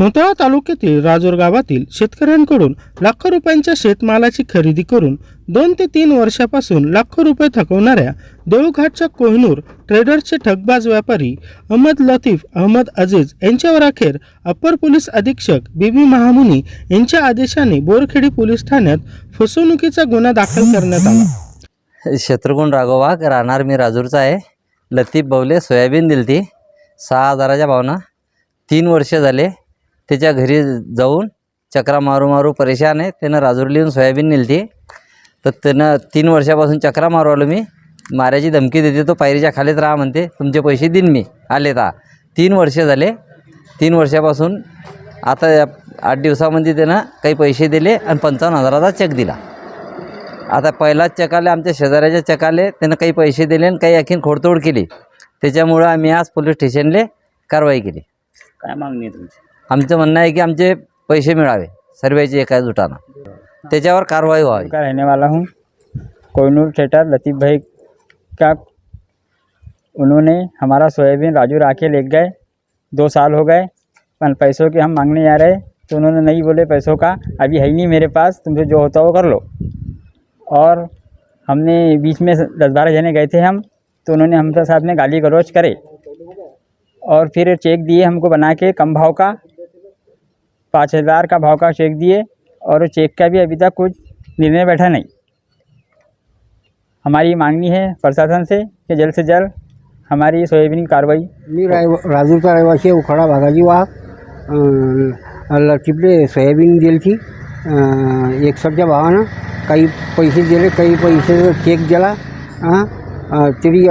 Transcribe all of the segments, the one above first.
मोताळा तालुक्यातील राजूर गावातील शेतकऱ्यांकडून लाखो रुपयांच्या शेतमालाची खरेदी करून दोन ते तीन वर्षापासून लाखो रुपये थकवणाऱ्या देऊळघाटच्या कोहिनूर ट्रेडर्सचे ठगबाज व्यापारी अहमद लतीफ अहमद अजीज यांच्यावर अखेर अप्पर पोलीस अधीक्षक बीबी महामुनी यांच्या आदेशाने बोरखेडी पोलीस ठाण्यात फसवणुकीचा गुन्हा दाखल करण्यात आला. शत्रुघ्न राघोवाग राहणार मी राजूरचा आहे. लतीफ बवले सोयाबीन दिलती सहा हजाराच्या भावना तीन वर्ष झाले. त्याच्या घरी जाऊन चक्रा मारू मारू परेशान आहे. त्यानं राजूरला येऊन सोयाबीन नेलती. तर त्यानं तीन वर्षापासून चक्रा मारू आलो मी. मारायची धमकी देते तो पायरीच्या खालीच राहा म्हणते. तुमचे पैसे देईन मी. आले ता. तीन वर्ष झाले. तीन वर्षापासून आता या आठ दिवसामध्ये त्यानं काही पैसे दिले आणि पंचावन्न हजाराचा चेक दिला. आता पहिलाच चेक आले आमच्या शेजाऱ्याच्या चेक आले. त्यानं काही पैसे दिले आणि काही आणखीन खोडतोड केली. त्याच्यामुळं आम्ही आज पोलीस स्टेशनले कारवाई केली. काय मागणी तुमची? आमचं म्हणणं आहे की आमचे पैसे मिळावे सर्वेचे एका जुटानं त्याच्यावर कारवाई व्हावी. का रहने वाला हूँ कोहिनूर थिएटर, लतीफ़ भाई का उन्होंने हमारा सोयाबीन राजू आके ले गए, दो साल हो गए, पर पैसों के हम मांगने जा रहे तो उन्होंने नहीं बोले पैसों का, अभी है ही नहीं मेरे पास, तुमसे जो होता वो कर लो। और हमने बीच में दस बारह जने गए थे हम तो उन्होंने हमसे साथ में गाली गलौज करे। और फिर चेक दिए हमको बना के कम भाव का पाँच हज़ार का भाव का चेक दिए और चेक का भी अभी तक कुछ निर्णय बैठा नहीं। हमारी मांगनी है प्रशासन से कि जल्द से जल्द हमारी सोयाबीन की कार्रवाई मी राय राजूरचा रहिवासी आहे उखाडा भागाची अं, लतीफले सोयाबीन ती एकसठच्या भावानं काही पैसे दिले काही पैसे चेक दिला हाँ तरी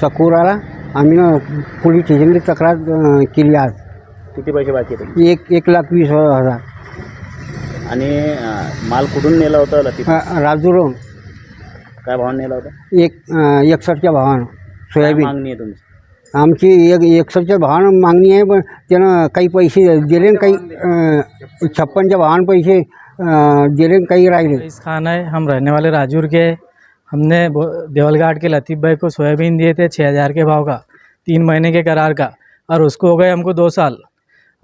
चकूर आला आम्ही ना पोलीस स्टेशनला तक्रार केली आज किती पैसे बाकी आहेत? एक एक लाख वीस हजार. आणि अं, माल कुठून नेला होता लतीफ अं, राजूर काय भावाने नेला होता? एक अं, एकसठच्या भावानं काय सोयाबीन. मागणी आहे तुमची? आमची एक एकसष्टच्या भावानं मागणी आहे पण त्यानं काही पैसे दिले आणि काही अं, छप्पनच्या भावानं पैसे अं, दिले आणि काही राहिले. रईस खान है हम रहने वाले राजूर के हैं। हमने बो- देवलघाट के लतीफ़ भाई को सोयाबीन दिए थे छः हज़ार के भाव का तीन महीने के करार का और उसको हो गए हमको दो साल।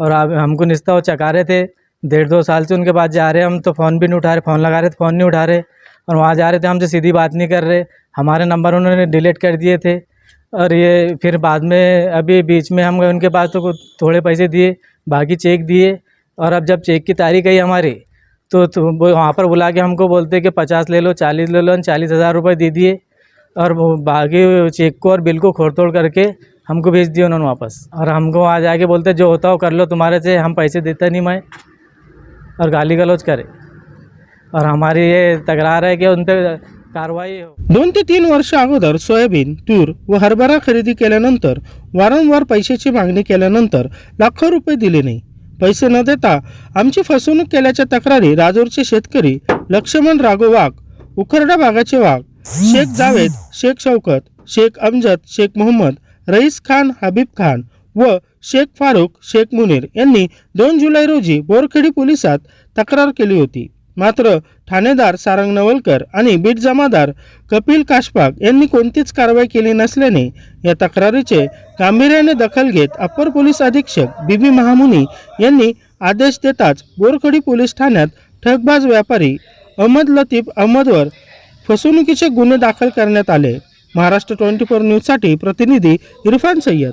और अब हमको निस्ता वो चका रहे थे। डेढ़ दो साल से उनके पास जा रहे हम तो फ़ोन भी नहीं उठा रहे फ़ोन लगा रहे थे फ़ोन नहीं उठा रहे। और वहाँ जा रहे थे हमसे सीधी बात नहीं कर रहे। हमारे नंबर उन्होंने डिलीट कर दिए थे। और ये फिर बाद में अभी बीच में हम उनके पास तो थोड़े पैसे दिए बाकी चेक दिए। और अब जब चेक की तारीख आई हमारी तो, तो वहाँ पर बुला के हमको बोलते कि पचास ले लो चालीस ले लो चालीस हज़ार रुपये दे दिए। और वो बाकी चेक को और बिल को खोड़ तोड़ करके हमको भेज दिया उन्होंने वापस। और हमको वहाँ जाके बोलते जो होता हो कर लो तुम्हारे से हम पैसे देता नहीं मैं और गाली गलौज करे। और हमारी ये तकरार है कि उन पर कारवाई हो। दोन ते तीन वर्ष अगोदर सोयाबीन तूर व हरभरा खरेदी केल्यानंतर वारंवार पैशाची मागणी केल्यानंतर लाखो रुपये दिले नाही. पैसे न देता आमची फसवणूक केल्याच्या तक्रारी राजूरचे शेतकरी लक्ष्मण राघो वाघ उखरडा भागाचे वाघ शेख जावेद शेख शौकत शेख अमजद शेख मोहम्मद रईस खान हबीब खान व शेख फारुख शेख मुनीर यांनी दोन जुलै रोजी बोरखेडी पोलिसात तक्रार केली होती. मात्र ठाणेदार सारंग नवलकर आणि बीट जमादार कपिल काशपाग यांनी कोणतीच कारवाई केली नसल्याने या तक्रारीचे गांभीर्याने दखल घेत अप्पर पोलीस अधीक्षक बीबी महामुनी यांनी आदेश देताच बोरखडी पोलीस ठाण्यात ठगबाज व्यापारी अहमद लतीफ अहमदवर फसवणुकीचे गुन्हे दाखल करण्यात आले. महाराष्ट्र ट्वेंटी फोर न्यूजसाठी प्रतिनिधी इरफान सय्यद.